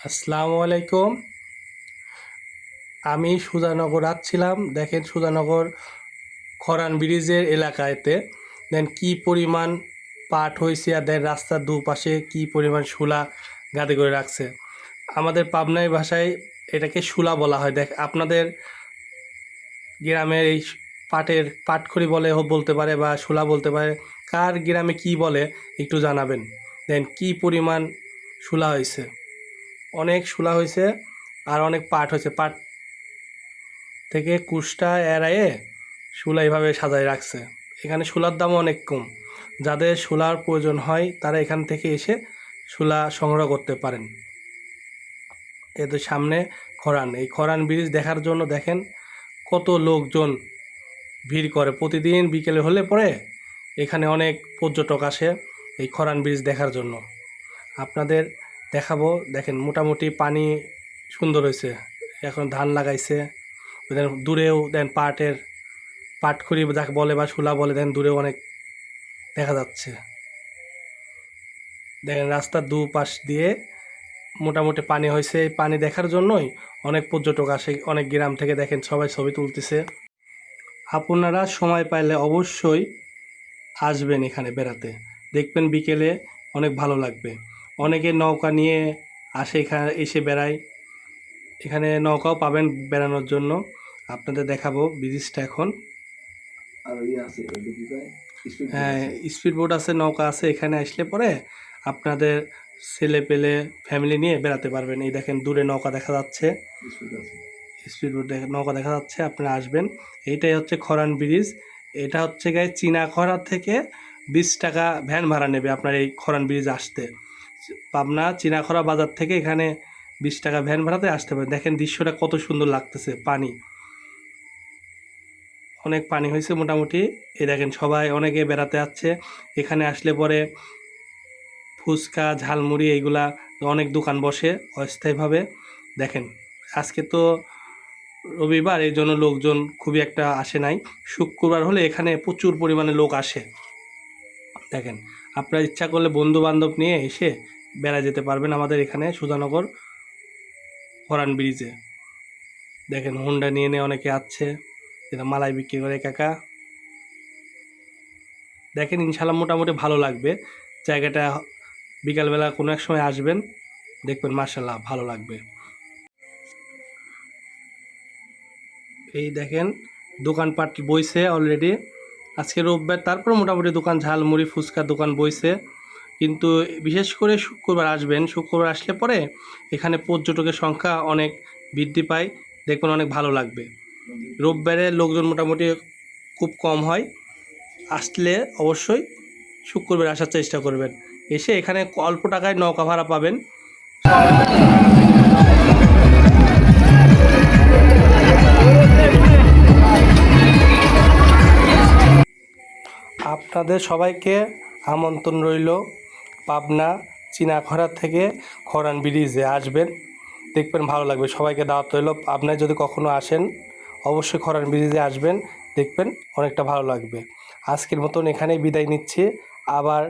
আসসালামু আলাইকুম। আমি সুজানগর আসছিলাম। দেখেন সুজানগর খরান ব্রিজের এলাকাতে। দেন কি পরিমাণ পাট হয়েছে আর দেন রাস্তার দুপাশে কি পরিমাণ শুলা গাদে করে রাখছে। আমাদের পাবনাই ভাষায় এটাকে শুলা বলা হয়। দেখ, আপনাদের গ্রামের এই পাটের পাটখড়ি বলে হোক বলতে পারে বা শুলা বলতে পারে, কার গ্রামে কি বলে একটু জানাবেন। দেন কি পরিমাণ শুলা হয়েছে। অনেক শুলা হয়েছে আর অনেক পাট হয়েছে পাট থেকে কুষ্টা এড়াইয়ে শুলা এইভাবে সাজায় রাখছে। এখানে শুলার দামও অনেক কম। যাদের শুলার প্রয়োজন হয়, তারা এখান থেকে এসে শুলা সংগ্রহ করতে পারেন। এদের সামনে খরান। এই খরান ব্রিজ দেখার জন্য দেখেন কত লোকজন ভিড় করে। প্রতিদিন বিকেলে হলে পরে এখানে অনেক পর্যটক আসে এই খরান ব্রিজ দেখার জন্য। আপনাদের দেখাবো। দেখেন, মোটামুটি পানি সুন্দর হয়েছে। এখন ধান লাগাইছে। দূরেও, দেন পাটের পাটখড়ি যাকে বলে বা শুলা বলে, দেন দূরেও অনেক দেখা যাচ্ছে। দেখেন, রাস্তার দুপাশ দিয়ে মোটামুটি পানি হয়েছে। এই পানি দেখার জন্যই অনেক পর্যটক আসে, অনেক গ্রাম থেকে দেখেন, সবাই ছবি তুলতেছে। আপনারা সময় পাইলে অবশ্যই আসবেন এখানে বেড়াতে। দেখবেন বিকেলে অনেক ভালো লাগবে। অনেকে নৌকা নিয়ে আসে এখানে এসে বেড়ায়। এখানে নৌকাও পাবেন বেড়ানোর জন্য। আপনাদের দেখাবো ব্রিজটা এখন। ইয়ে হ্যাঁ স্পিড বোট আছে নৌকা আছে এখানে আসলে পরে আপনাদের ছেলে পেলে ফ্যামিলি নিয়ে বেড়াতে পারবেন। এই দেখেন দূরে নৌকা দেখা যাচ্ছে। স্পিড বোট নৌকা দেখা যাচ্ছে আপনারা আসবেন। এইটাই হচ্ছে খরান ব্রিজ। এটা হচ্ছে গায়ে চীনা খরা থেকে বিশ টাকা ভ্যান ভাড়া নেবে আপনার এই খরান ব্রিজ আসতে। পাবনা চিনাখরা বাজার থেকে এখানে বিশ টাকা ভ্যান ভাড়াতে আসতে পারেন। দেখেন দৃশ্যটা কত সুন্দর লাগতেছে, পানি। অনেক পানি হয়েছে মোটামুটি। এই দেখেন সবাই অনেকে বেড়াতে আসছে। এখানে আসলে পরে ফুচকা, ঝালমুড়ি এইগুলা অনেক দোকান বসে অস্থায়ীভাবে। দেখেন, আজকে তো রবিবার, এই জন্য লোকজন খুবই একটা আসে নাই। শুক্রবার হলে এখানে প্রচুর পরিমাণে লোক আসে। দেখেন, আপনার ইচ্ছা করলে বন্ধু বান্ধব নিয়ে এসে বেড়া যেতে পারবেন আমাদের এখানে সুধানগর হরান ব্রিজে। দেখেন হুন্ডা নিয়ে নিয়ে অনেকে আসছে এটা মালাই বিক্রি করে কাকা দেখেন ইনশাল্লাহ মোটামুটি ভালো লাগবে। জায়গাটা বিকালবেলা কোনো এক সময় আসবেন, দেখবেন মার্শাল্লাহ ভালো লাগবে। এই দেখেন দোকানপাট বইছে অলরেডি আজকে রোববার, তারপর মোটামুটি দোকান ঝালমুড়ি, ফুচকার দোকান বইছে। কিন্তু বিশেষ করে শুক্রবার আসবেন, শুক্রবার আসলে পরে এখানে পর্যটকের সংখ্যা অনেক বৃদ্ধি পায়, দেখবেন অনেক ভালো লাগবে। রোববারে লোকজন মোটামুটি খুব কম হয়, আসলে অবশ্যই শুক্রবার আসার চেষ্টা করবেন। এসে এখানে অল্প টাকায় নৌকা ভাড়া পাবেন। আপনাদের সবাইকে আমন্ত্রণ রইল। পাবনা চীনাখরা থেকে খরান ব্রিজে আসবেন। দেখবেন ভালো লাগবে। সবাইকে দাওয়াত রইল। আপনার যদি কখনো আসেন, অবশ্যই খরান ব্রিজে আসবেন। দেখবেন অনেকটা ভালো লাগবে। আজকের মতন এখানেই বিদায় নিচ্ছি। আবার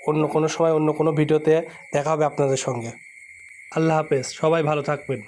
অন্য কোনো সময়, অন্য কোনো ভিডিওতে দেখা হবে আপনাদের সঙ্গে। আল্লাহ হাফেজ। সবাই ভালো থাকবেন।